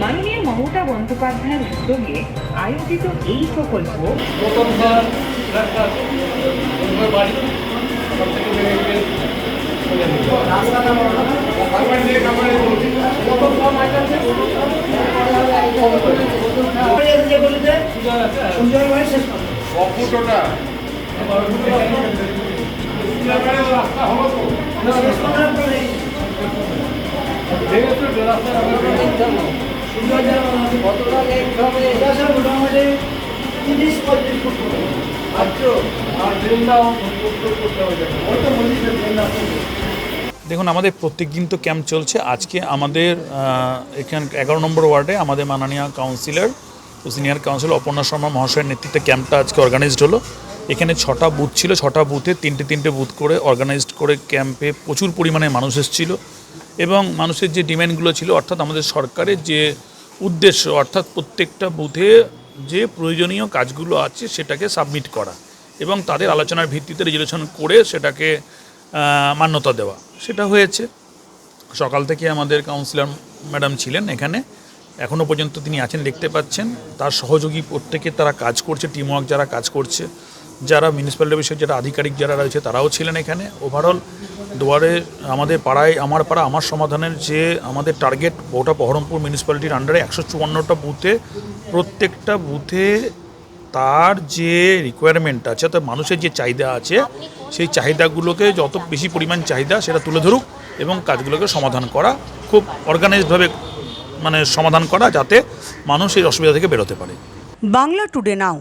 মাননীয় মমতা বন্দ্যোপাধ্যায়ের উদ্যোগে আয়োজিত এই প্রকল্প নতুন ঘর একটা দেখুন, আমাদের প্রত্যেক দিন তো ক্যাম্প চলছে। আজকে আমাদের এখান এগারো নম্বর ওয়ার্ডে আমাদের মাননীয় councillor senior councillor Aparna Sharma মহাশয়ের নেতৃত্বে ক্যাম্পটা আজকে অর্গানাইজড হলো। এখানে ছটা বুথ ছিল, ছটা বুথে তিনটে তিনটে বুথ করে অর্গানাইজড করে ক্যাম্পে প্রচুর পরিমাণে মানুষ এসেছিল। এবং মানুষের যে ডিম্যান্ডগুলো ছিল, অর্থাৎ আমাদের সরকারের যে উদ্দেশ্য, অর্থাৎ প্রত্যেকটা বুথে যে প্রয়োজনীয় কাজগুলো আছে সেটাকে সাবমিট করা এবং তাদের আলোচনার ভিত্তিতে রেজুলেশন করে সেটাকে মান্যতা দেওয়া। সেটা হয়েছে। সকাল থেকে আমাদের কাউন্সিলর ম্যাডাম ছিলেন এখানে। এখনও পর্যন্ত তিনি আছেন, দেখতে পাচ্ছেন। তার সহযোগী প্রত্যেকে তারা কাজ করছে টিমওয়ার্ক যারা কাজ করছে। যারা মিউনিসিপ্যালিটি বিষয়ে যারা আধিকারিক যারা রয়েছে, তারাও ছিলেন এখানে। ওভারঅল দুয়ারে আমাদের পাড়ায়, আমার পাড়া, আমার সমাধানের যে আমাদের টার্গেট ওটা বহরমপুর মিউনিসিপ্যালিটির আন্ডারে একশো চুয়ান্নটা বুথে, প্রত্যেকটা বুথে তার যে রিকোয়ারমেন্ট আছে, অর্থাৎ মানুষের যে চাহিদা আছে, সেই চাহিদাগুলোকে যত বেশি পরিমাণ চাহিদা সেটা তুলে ধরুক এবং কাজগুলোকে সমাধান করা, খুব অর্গানাইজভাবে মানে সমাধান করা যাতে মানুষ এই অসুবিধা থেকে বেরোতে পারে। বাংলা টুডে নাও